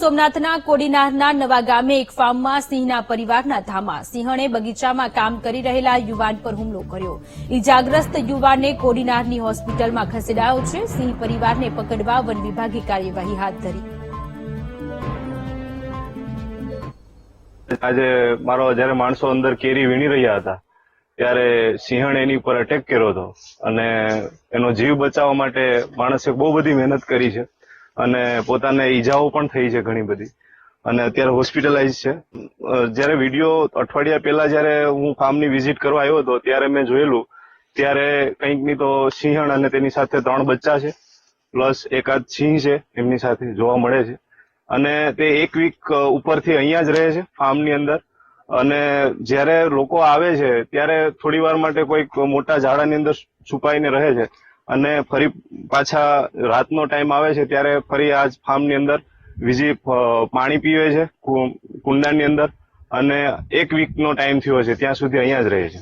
સોમનાથના કોડીનારના નવા ગામે એક ફાર્મમાં સિંહના પરિવારના ધામા સિંહણે બગીચામાં કામ કરી રહેલા યુવાન પર હુમલો કર્યો. ઇજાગ્રસ્ત યુવાનને કોડીનારની હોસ્પિટલમાં ખસેડાયો છે. સિંહ પરિવારને પકડવા વન વિભાગે કાર્યવાહી હાથ ધરી. આજે મારો જયારે માણસો અંદર કેરી વીણી રહ્યા હતા, ત્યારે સિંહણ એની ઉપર અટેક કર્યો હતો. અને એનો જીવ બચાવવા માટે માણસે બહુ બધી મહેનત કરી છે. અને પોતાને ઈજાઓ પણ થઈ છે ઘણી બધી. અને અત્યારે હોસ્પિટલાઇઝ છે. જ્યારે વીડિયો અઠવાડિયા પહેલા જ્યારે હું ફાર્મની વિઝિટ કરવા આવ્યો હતો, ત્યારે મેં જોયેલું, ત્યારે કંઈકની તો સિંહણ અને તેની સાથે ત્રણ બચ્ચા છે પ્લસ એકાદ સિંહ છે, એમની સાથે જોવા મળે છે. અને તે એક વીક ઉપરથી અહીંયા જ રહે છે, ફાર્મની અંદર. અને જ્યારે લોકો આવે છે, ત્યારે થોડી વાર માટે કોઈક મોટા ઝાડાની અંદર છુપાઈને રહે છે. અને ફરી પાછા રાતનો ટાઈમ આવે છે ત્યારે ફરી આ જ ફાર્મની અંદર વીજી પાણી પીવે છે કુંડાની અંદર અને એક વીકનો ટાઈમ થયો છે, ત્યાં સુધી અહીંયા જ રહે છે.